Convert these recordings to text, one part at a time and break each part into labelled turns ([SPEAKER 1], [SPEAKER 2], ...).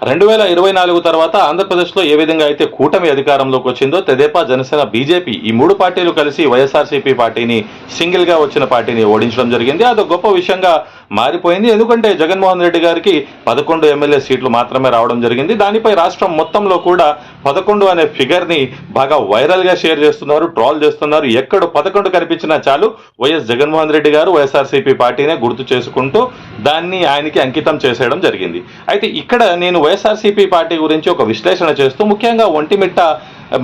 [SPEAKER 1] రెండు వేల ఇరవై నాలుగు తర్వాత ఆంధ్రప్రదేశ్లో ఏ విధంగా అయితే కూటమి అధికారంలోకి వచ్చిందో తెదేపా జనసేన బీజేపీ ఈ మూడు పార్టీలు కలిసి వైఎస్ఆర్సీపీ పార్టీని సింగిల్గా వచ్చిన పార్టీని ఓడించడం జరిగింది. అదొక గొప్ప విషయంగా మారిపోయింది. ఎందుకంటే జగన్మోహన్ రెడ్డి గారికి పదకొండు ఎమ్మెల్యే సీట్లు మాత్రమే రావడం జరిగింది. దానిపై రాష్ట్రం మొత్తంలో కూడా పదకొండు అనే ఫిగర్ని బాగా వైరల్గా షేర్ చేస్తున్నారు ట్రాల్ చేస్తున్నారు. ఎక్కడ పదకొండు కనిపించినా చాలు వైఎస్ జగన్మోహన్ రెడ్డి గారు వైఎస్ఆర్సీపీ పార్టీనే గుర్తు చేసుకుంటూ దాన్ని ఆయనకి అంకితం చేసేయడం జరిగింది. అయితే ఇక్కడ నేను వైఎస్ఆర్సీపీ పార్టీ గురించి ఒక విశ్లేషణ చేస్తూ ముఖ్యంగా ఒంటిమిట్ట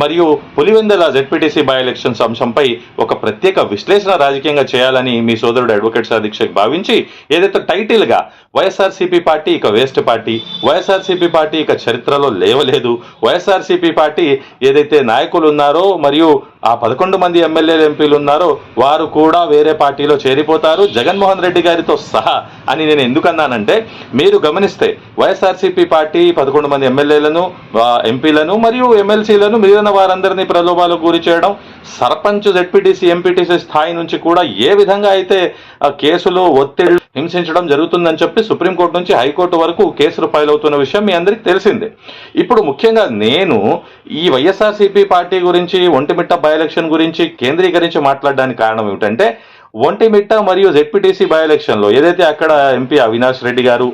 [SPEAKER 1] మరియు పులివెందల జెడ్పీటీసీ బై ఎలక్షన్స్ అంశంపై ఒక ప్రత్యేక విశ్లేషణ రాజకీయంగా చేయాలని మీ సోదరుడు అడ్వకేట్ సాధీక్షక్ భావించి ఏదైతే టైటిల్గా వైఎస్ఆర్సీపీ పార్టీ ఇక వేస్ట్ పార్టీ వైఎస్ఆర్సీపీ పార్టీ ఇక చరిత్రలో లేవలేదు వైఎస్ఆర్సీపీ పార్టీ ఏదైతే నాయకులు ఉన్నారో మరియు ఆ పదకొండు మంది ఎమ్మెల్యేలు ఎంపీలు ఉన్నారో. వారు కూడా వేరే పార్టీలో చేరిపోతారు. జగన్మోహన్ రెడ్డి గారితో సహా అని నేను ఎందుకన్నానంటే మీరు గమనిస్తే వైఎస్ఆర్సీపీ పార్టీ పదకొండు మంది ఎమ్మెల్యేలను ఎంపీలను మరియు ఎమ్మెల్సీలను మిగిలిన వారందరినీ ప్రలోభాలకు గురి చేయడం సర్పంచ్ జెడ్పీటీసీ ఎంపీటీసీ స్థాయి నుంచి కూడా ఏ విధంగా అయితే ఆ, కేసులు ఒత్తిడి హింసించడం జరుగుతుందని చెప్పి సుప్రీంకోర్టు నుంచి హైకోర్టు వరకు కేసులు ఫైల్ అవుతున్న విషయం మీ అందరికీ తెలిసిందే. ఇప్పుడు ముఖ్యంగా నేను ఈ వైఎస్ఆర్సీపీ పార్టీ గురించి ఒంటిమిట్ట బై ఎలక్షన్ గురించి కేంద్రీకరించి మాట్లాడడానికి కారణం ఏమిటంటే ఒంటిమిట్ట మరియు జెడ్పీటీసీ బై ఎలక్షన్లో ఏదైతే అక్కడ ఎంపీ అవినాష్ రెడ్డి గారు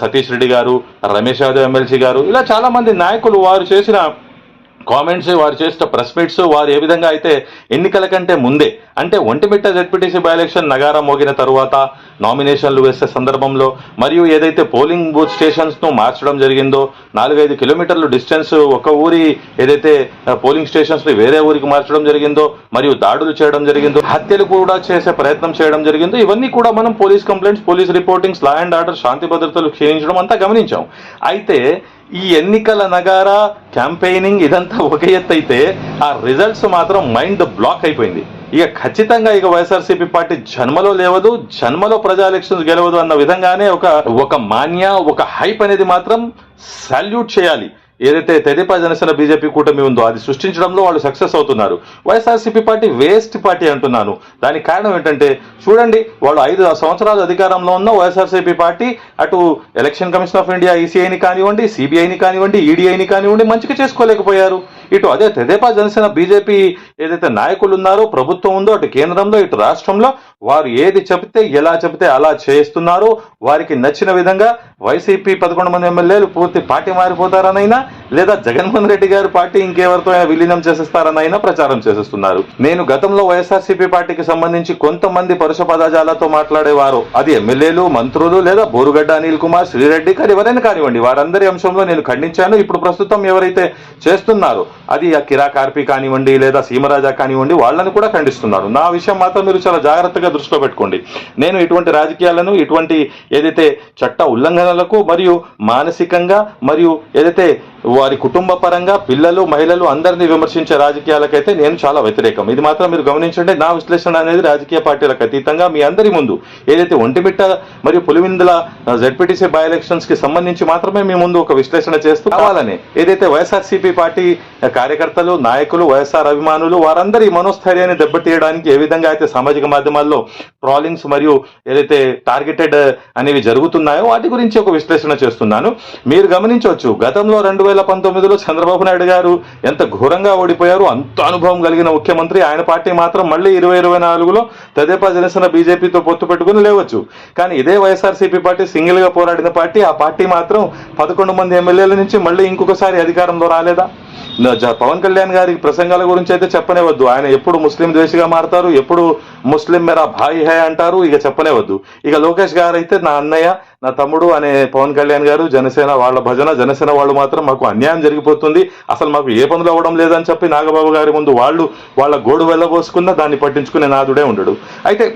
[SPEAKER 1] సతీష్ రెడ్డి గారు రమేష్ యాదవ్ ఎమ్మెల్సీ గారు ఇలా చాలామంది నాయకులు వారు చేసిన కామెంట్స్ వారు చేసిన ప్రెస్ మీట్స్ వారు ఏ విధంగా అయితే ఎన్నికల కంటే ముందే అంటే ఒంటిమిట్ట జడ్పీటీసీ బై ఎలక్షన్ నగారం మోగిన తరువాత నామినేషన్లు వేసే సందర్భంలో మరియు ఏదైతే పోలింగ్ బూత్ స్టేషన్స్ను మార్చడం జరిగిందో నాలుగైదు కిలోమీటర్లు డిస్టెన్స్ ఒక ఊరి ఏదైతే పోలింగ్ స్టేషన్స్ని వేరే ఊరికి మార్చడం జరిగిందో మరియు దాడులు చేయడం జరిగిందో హత్యలు కూడా చేసే ప్రయత్నం చేయడం జరిగిందో ఇవన్నీ కూడా మనం police complaints police reportings law and order శాంతి భద్రతలు క్షీణించడం అంతా గమనించాం. అయితే ఈ ఎన్నికల నగారా క్యాంపెయినింగ్ ఇదంతా ఒక ఎత్తు అయితే ఆ రిజల్ట్స్ మాత్రం మైండ్ బ్లాక్ అయిపోయింది. ఇక ఖచ్చితంగా ఇక వైఎస్ఆర్సీపీ పార్టీ జన్మలో లేవదు జన్మలో ప్రజా ఎలక్షన్స్ గెలవదు అన్న విధంగానే ఒక ఒక మాన్య ఒక హైప్ అనేది మాత్రం సాల్యూట్ చేయాలి. ఏదైతే తెదేపా జనసేన బీజేపీ కూటమి ఉందో అది సృష్టించడంలో వాళ్ళు సక్సెస్ అవుతున్నారు. వైఎస్ఆర్సీపీ పార్టీ వేస్ట్ పార్టీ అంటున్నాను. దానికి కారణం ఏంటంటే చూడండి వాళ్ళు ఐదు సంవత్సరాలు అధికారంలో ఉన్న వైఎస్ఆర్సీపీ పార్టీ అటు ఎలక్షన్ కమిషన్ ఆఫ్ ఇండియా ఈసీఐని కానివ్వండి సిబిఐని కానివ్వండి ఈడీఐని కానివ్వండి మంచిగా చేసుకోలేకపోయారు. ఇటు అదే తెదేపా జనసేన బీజేపీ ఏదైతే నాయకులు ఉన్నారో ప్రభుత్వం ఉందో అటు కేంద్రంలో ఇటు రాష్ట్రంలో వారు ఏది చెబితే ఎలా చెబితే అలా చేస్తున్నారు వారికి నచ్చిన విధంగా వైసీపీ పదకొండు మంది ఎమ్మెల్యేలు పూర్తి పార్టీ మారిపోతారనైనా లేదా జగన్మోహన్ రెడ్డి గారి పార్టీ ఇంకెవరితో విలీనం చేసేస్తారనైనా ప్రచారం చేసేస్తున్నారు. నేను గతంలో వైఎస్ఆర్సీపీ పార్టీకి సంబంధించి కొంతమంది పరుష పదజాలతో మాట్లాడేవారు. అది ఎమ్మెల్యేలు మంత్రులు లేదా బోరుగడ్డ అనిల్ కుమార్ శ్రీరెడ్డి గారు ఎవరైనా కానివ్వండి వారందరి అంశంలో నేను ఖండించాను. ఇప్పుడు ప్రస్తుతం ఎవరైతే చేస్తున్నారో అది ఆ కిరా కార్పి కానివ్వండి లేదా సీమరాజా కానివ్వండి వాళ్ళని కూడా ఖండిస్తున్నారు. నా విషయం మాత్రం మీరు చాలా జాగ్రత్తగా దృష్టిలో పెట్టుకోండి. నేను ఇటువంటి రాజకీయాలను ఇటువంటి ఏదైతే చట్ట ఉల్లంఘనలకు మరియు మానసికంగా మరియు ఏదైతే వారి కుటుంబ పరంగా పిల్లలు మహిళలు అందరినీ విమర్శించే రాజకీయాలకైతే నేను చాలా వ్యతిరేకం. ఇది మాత్రం మీరు గమనించండి నా విశ్లేషణ అనేది రాజకీయ పార్టీలకు అతీతంగా మీ అందరి ముందు. ఏదైతే ఒంటిమిట్ట మరియు పులివిందుల జడ్పీటీసీ బై ఎలక్షన్స్కి సంబంధించి మాత్రమే మీ ముందు ఒక విశ్లేషణ చేస్తూ కావాలని ఏదైతే వైఎస్ఆర్సీపీ పార్టీ కార్యకర్తలు నాయకులు వైఎస్ఆర్ అభిమానులు వారందరి మనోస్థైర్యాన్ని దెబ్బతీయడానికి ఏ విధంగా అయితే సామాజిక మాధ్యమాల్లో ట్రాలింగ్స్ మరియు ఏదైతే టార్గెటెడ్ అనేవి జరుగుతున్నాయో వాటి గురించి ఒక విశ్లేషణ చేస్తున్నాను. మీరు గమనించవచ్చు గతంలో రెండు వేల పంతొమ్మిదిలో చంద్రబాబు నాయుడు గారు ఎంత ఘోరంగా ఓడిపోయారు అంత అనుభవం కలిగిన ముఖ్యమంత్రి. ఆయన పార్టీ మాత్రం మళ్ళీ ఇరవై ఇరవై నాలుగులో తెదేపా జనసేన బీజేపీతో పొత్తు పెట్టుకుని లేవచ్చు. కానీ ఇదే వైఎస్ఆర్సీపీ పార్టీ సింగిల్గా పోరాడిన పార్టీ. ఆ పార్టీ మాత్రం పదకొండు మంది ఎమ్మెల్యేల నుంచి మళ్ళీ ఇంకొకసారి అధికారంలో రాలేదా? పవన్ కళ్యాణ్ గారి ప్రసంగాల గురించి అయితే చెప్పనే వద్దు ఆయన ఎప్పుడు ముస్లిం ద్వేషిగా మారతారు ఎప్పుడు ముస్లిం మేరా భాయి హై అంటారు ఇక చెప్పనే వద్దు ఇక లోకేష్ గారు అయితే నా అన్నయ్య నా తమ్ముడు అనే పవన్ కళ్యాణ్ గారు జనసేన వాళ్ళ భజన జనసేన వాళ్ళు మాత్రం మాకు అన్యాయం జరిగిపోతుంది. అసలు మాకు ఏ పనులు అవ్వడం లేదని చెప్పి నాగబాబు గారి ముందు వాళ్ళు వాళ్ళ గోడు వెళ్ళబోసుకున్న దాన్ని పట్టించుకునే నాదుడే ఉండడు. అయితే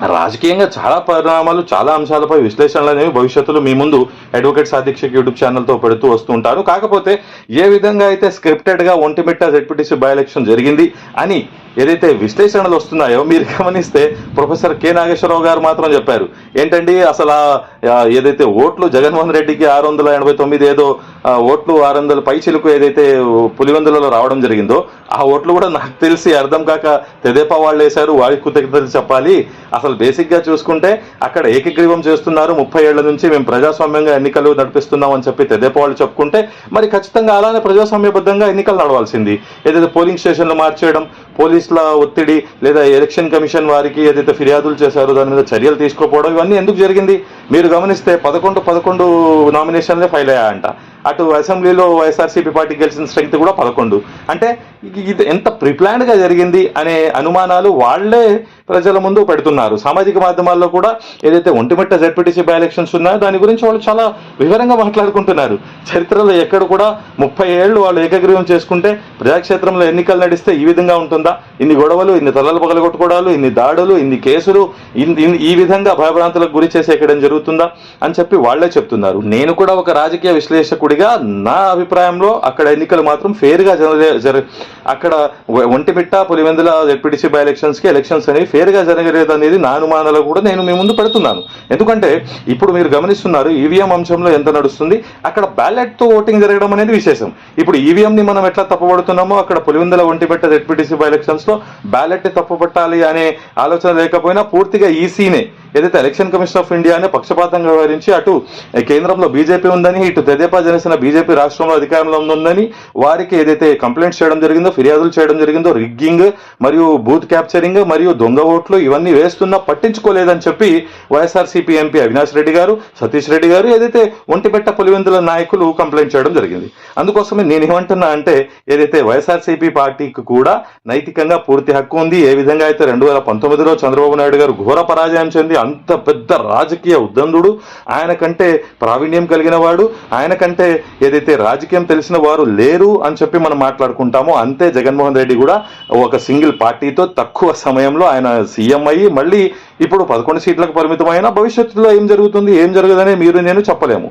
[SPEAKER 1] రాజకీయంగా చాలా పరిణామాలు చాలా అంశాలపై విశ్లేషణలు అనేవి భవిష్యత్తులో మీ ముందు అడ్వకేట్ సాధీక్షక్ యూట్యూబ్ ఛానల్తో పెడుతూ వస్తూ కాకపోతే ఏ విధంగా అయితే స్క్రిప్టెడ్గా ఒంటిమిట్ట జెడ్పీటీసీ బై ఎలక్షన్ జరిగింది అని ఏదైతే విశ్లేషణలు వస్తున్నాయో మీరు గమనిస్తే ప్రొఫెసర్ కె నాగేశ్వరరావు గారు మాత్రం చెప్పారు. ఏంటండి? అసలు ఏదైతే ఓట్లు జగన్మోహన్ రెడ్డికి ఆరు వందల ఎనభై తొమ్మిది ఏదో ఓట్లు ఆరు వందల పైచిలకు ఏదైతే పులివెందులలో రావడం జరిగిందో ఆ ఓట్లు కూడా నాకు తెలిసి అర్థం కాక తెదేపా వాళ్ళు వేశారు వారికి కృతజ్ఞతలు చెప్పాలి. అసలు బేసిక్గా చూసుకుంటే అక్కడ ఏకగ్రీవం చేస్తున్నారు. ముప్పై ఏళ్ళ నుంచి మేము ప్రజాస్వామ్యంగా ఎన్నికలు నడిపిస్తున్నాం అని చెప్పి తెదేపా వాళ్ళు చెప్పుకుంటే మరి ఖచ్చితంగా అలానే ప్రజాస్వామ్యబద్ధంగా ఎన్నికలు నడవాల్సింది. ఏదైతే పోలింగ్ స్టేషన్లు మార్చేయడం పోలీసుల ఒత్తిడి లేదా ఎలక్షన్ కమిషన్ వారికి ఏదైతే ఫిర్యాదులు చేశారో దాని మీద చర్యలు తీసుకోకపోవడం ఇవన్నీ ఎందుకు జరిగింది? మీరు గమనిస్తే పదకొండు పదకొండు నామినేషన్లే ఫైల్ అయ్యాయంట. అటు అసెంబ్లీలో వైఎస్ఆర్సీపీ పార్టీ గెలిచిన స్ట్రెంగ్త్ కూడా పదకొండు. అంటే ఇది- ఎంత ప్రిప్లాన్డ్గా జరిగింది అనే అనుమానాలు వాళ్ళే ప్రజల ముందు పెడుతున్నారు. సామాజిక మాధ్యమాల్లో కూడా ఏదైతే ఒంటిమిట్ట జడ్పీటీసీ బై ఎలక్షన్స్ ఉన్నాయో దాని గురించి వాళ్ళు చాలా వివరంగా మాట్లాడుకుంటున్నారు. చరిత్రలో ఎక్కడ కూడా ముప్పై ఏళ్ళు వాళ్ళు ఏకగ్రీవం చేసుకుంటే ప్రజాక్షేత్రంలో ఎన్నికలు నడిస్తే ఈ విధంగా ఉంటుందా? ఇన్ని గొడవలు ఇన్ని తలలు పగలగొట్టుకోవడాలు ఇన్ని దాడులు ఇన్ని కేసులు ఇన్- ఈ విధంగా భయభ్రాంతులకు గురి చేసి ఎక్కడం జరుగుతుందా? అని చెప్పి వాళ్ళే చెప్తున్నారు. నేను కూడా ఒక రాజకీయ విశ్లేషకుడిగా నా అభిప్రాయంలో అక్కడ ఎన్నికలు మాత్రం ఫేర్ జరగ జరగలే అక్కడ ఒ- ఒంటిమిట్ట పులివెందుల జెడ్పీటీసీ బై ఎలక్షన్స్కి ఎలక్షన్స్ అనేవి ఫేర్గా జరగలేదు అనేది నా అనుమానాలు కూడా నేను మీ ముందు పెడుతున్నాను. ఎందుకంటే ఇప్పుడు మీరు గమనిస్తున్నారు ఈవీఎం అంశంలో ఎంత నడుస్తుంది అక్కడ బ్యాలెట్తో ఓటింగ్ జరగడం అనేది విశేషం. ఇప్పుడు ఈవీఎంని మనం ఎట్లా తప్పబడుతున్నామో అక్కడ పులివెందుల ఒంటిమిట్ట జెడ్పీటీసీ బై ఎలక్షన్స్లో బ్యాలెట్ తప్పుపట్టాలి అనే ఆలోచన లేకపోయినా పూర్తిగా ఈసీనే ఏదైతే ఎలక్షన్ కమిషన్ ఆఫ్ ఇండియానే పక్షపాతంగా వ్యవహరించి అటు కేంద్రంలో బీజేపీ ఉందని ఇటు తెదేపా జనసేన బీజేపీ రాష్ట్రంలో అధికారంలో ఉందని వారికి ఏదైతే కంప్లైంట్స్ చేయడం జరిగిందో ఫిర్యాదులు చేయడం జరిగిందో రిగ్గింగ్ మరియు బూత్ క్యాప్చరింగ్ మరియు దొంగ ఓట్లు ఇవన్నీ వేస్తున్నా పట్టించుకోలేదని చెప్పి వైఎస్ఆర్సీపీ ఎంపీ అవినాష్ రెడ్డి గారు సతీష్ రెడ్డి గారు ఏదైతే ఒంటిపెట్ట పులివెందుల నాయకులు కంప్లైంట్ చేయడం జరిగింది. అందుకోసమే నేను ఏమంటున్నా అంటే ఏదైతే వైఎస్ఆర్సీపీ పార్టీకి కూడా నైతికంగా పూర్తి హక్కు ఉంది ఏ విధంగా అయితే రెండు వేల పంతొమ్మిదిలో చంద్రబాబు నాయుడు గారు ఘోర పరాజయం చెంది అంత పెద్ద రాజకీయ ఉద్దందుడు. ఆయన కంటే ప్రావీణ్యం కలిగిన వాడు. ఆయన కంటే ఏదైతే రాజకీయం తెలిసిన వారు లేరు అని చెప్పి మనం మాట్లాడుకుంటామో అంతే జగన్మోహన్ రెడ్డి కూడా ఒక సింగిల్ పార్టీతో తక్కువ సమయంలో ఆయన సీఎం అయ్యి మళ్ళీ ఇప్పుడు పదకొండు సీట్లకు పరిమితమైన భవిష్యత్తులో ఏం జరుగుతుంది ఏం జరగదని మీరు నేను చెప్పలేము.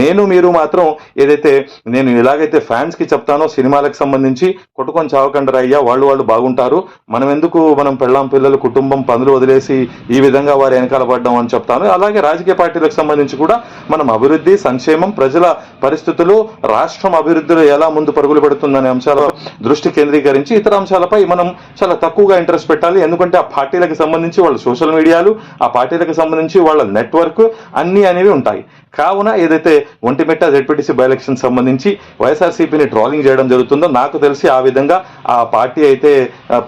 [SPEAKER 1] నేను మీరు మాత్రం ఏదైతే నేను ఎలాగైతే ఫ్యాన్స్కి చెప్తానో సినిమాలకు సంబంధించి కొట్టుకొని చావకండి అయ్యా వాళ్ళు వాళ్ళు బాగుంటారు. మనం ఎందుకు మనం పెళ్ళాం పిల్లలు కుటుంబం పనులు వదిలేసి ఈ విధంగా వారి వెనక పడ్డాం అని చెప్తాను. అలాగే రాజకీయ పార్టీలకు సంబంధించి కూడా మనం అభివృద్ధి సంక్షేమం ప్రజల పరిస్థితులు రాష్ట్రం అభివృద్ధిలో ఎలా ముందు పరుగులు పెడుతుందనే అంశాల దృష్టి కేంద్రీకరించి ఇతర అంశాలపై మనం చాలా తక్కువగా ఇంట్రెస్ట్ పెట్టాలి. ఎందుకంటే ఆ పార్టీలకు సంబంధించి వాళ్ళ సోషల్ మీడియాలు ఆ పార్టీలకు సంబంధించి వాళ్ళ నెట్వర్క్ అన్ని అనేవి ఉంటాయి. కావున ఏదైతే ఒంటిమెట్ట జెడ్పీటీసీ బై ఎలక్షన్ సంబంధించి వైఎస్ఆర్సీపీని ట్రోలింగ్ చేయడం జరుగుతుందో నాకు తెలిసి ఆ విధంగా ఆ పార్టీ అయితే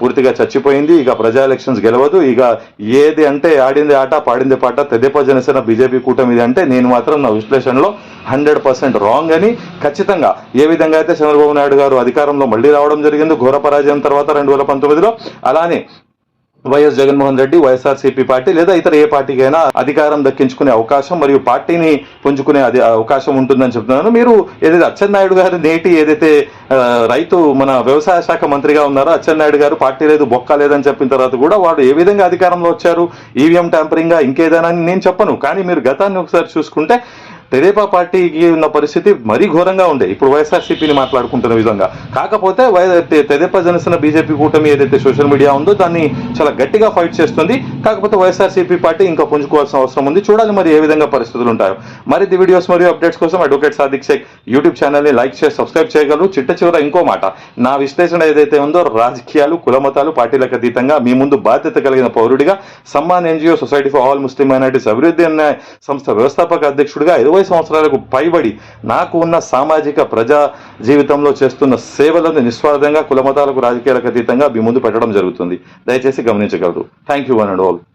[SPEAKER 1] పూర్తిగా చచ్చిపోయింది. ఇక ప్రజా ఎలక్షన్స్ గెలవదు. ఇక ఏది అంటే ఆడింది ఆట పాడింది పాట తెదేపా జనసేన బీజేపీ కూటమి ఇది అంటే నేను మాత్రం నా విశ్లేషణలో హండ్రెడ్ పర్సెంట్ రాంగ్ అని ఖచ్చితంగా ఏ విధంగా అయితే చంద్రబాబు నాయుడు గారు అధికారంలో మళ్ళీ రావడం జరిగింది ఘోర పరాజయం తర్వాత రెండు వేల పంతొమ్మిదిలో అలానే YS Jaganmohan Reddy YSRCP party లేదా ఇతర ఏ పార్టీకైనా అధికారం దక్కించుకునే అవకాశం మరియు పార్టీని పుంజుకునే అది అవకాశం ఉంటుందని చెప్తున్నాను మీరు ఏదైతే అచ్చెన్నాయుడు గారు నేటి ఏదైతే రైతు మన వ్యవసాయ శాఖ మంత్రిగా ఉన్నారో అచ్చెన్నాయుడు గారు పార్టీ లేదు బొక్క లేదని చెప్పిన తర్వాత కూడా వాడు ఏ విధంగా అధికారంలో వచ్చారు? ఈవీఎం ట్యాంపరింగ్గా ఇంకేదైనా నేను చెప్పను. కానీ మీరు గతాన్ని ఒకసారి చూసుకుంటే తెదేపా పార్టీకి ఉన్న పరిస్థితి మరీ ఘోరంగా ఉండే. ఇప్పుడు వైఎస్ఆర్సీపీని మాట్లాడుకుంటున్న విధంగా. కాకపోతే వై- తెదేపా జనసేన బీజేపీ కూటమి ఏదైతే సోషల్ మీడియా ఉందో దాన్ని చాలా గట్టిగా ఫైట్ చేస్తుంది. కాకపోతే వైఎస్ఆర్సీపీ పార్టీ ఇంకా పుంజుకోవాల్సిన అవసరం ఉంది. చూడాలి మరి ఏ విధంగా పరిస్థితులు ఉంటాయో. మరి ది వీడియోస్ మరియు అప్డేట్స్ కోసం అడ్వకేట్ సాదిక్ షేక్ యూట్యూబ్ ఛానల్ని లైక్ చేసి సబ్స్క్రైబ్ చేయగలరు. చిట్ట చివర ఇంకో మాట. నా విశ్లేషణ ఏదైతే ఉందో రాజకీయాలు కులమతాలు పార్టీలకు అతీతంగా మీ ముందు బాధ్యత కలిగిన పౌరుడిగా Samman NGO society for all Muslim minorities అభివృద్ధి అనే సంస్థ వ్యవస్థాపక అధ్యక్షుడిగా ముప్పై సంవత్సరాలకు పైబడి నాకు ఉన్న సామాజిక ప్రజా జీవితంలో చేస్తున్న సేవలను నిస్వార్థంగా కులమతాలకు రాజకీయాలకు అతీతంగా మీ ముందు పెట్టడం జరుగుతుంది. దయచేసి గమనించగలరు. Thank you one and all